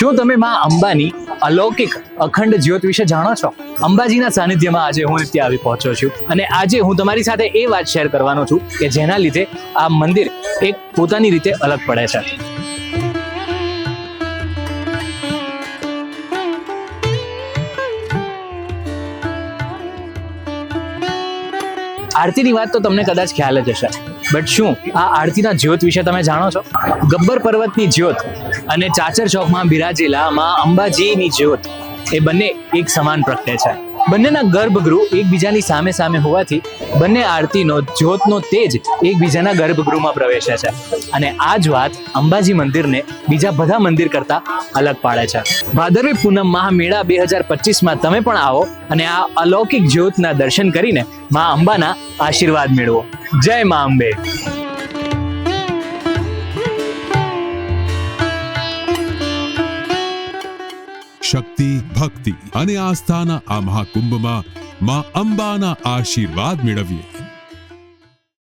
શું તમે માં અંબાની અલૌકિક અખંડ જ્યોત વિશે જાણો છો? અંબાજીના સાનિધ્યમાં આજે હું ત્યાં આવી પહોંચ્યો છું અને આજે હું તમારી સાથે એ વાત શેર કરવાનો છું કે જેના લીધે આ મંદિર એક પોતાની રીતે અલગ પડે છે. આરતીની વાત તો તમને કદાચ ખ્યાલ જ હશે. બટ શું? આ આરતીના જ્યોત વિશે તમે જાણો છો? ગબ્બર પર્વતની જ્યોત અને ચાચર ચોકમાં બિરાજેલા માં અંબાજીની જ્યોત, એ બંને એક સમાન પ્રગટે છે. બંનેના ગર્ભગૃહ એકબીજાની સામે સામે હોવાથી બંને આરતીનો, જ્યોતનો તેજ એકબીજાના ગર્ભગૃહમાં પ્રવેશે છે. અને આ જ વાત અંબાજી મંદિરને બીજા બધા મંદિર કરતા અલગ પાડે છે. ભાદરવી પૂનમ મહામેળા બે હજાર પચીસમાં તમે પણ આવો અને આ અલૌકિક જ્યોતના દર્શન કરીને મા અંબાના આશીર્વાદ મેળવો. જય મા અંબે. શક્તિ ભક્તિ અને આસ્થાના આ મહાકુંભમાં માં અંબાના આશીર્વાદ મેળવીએ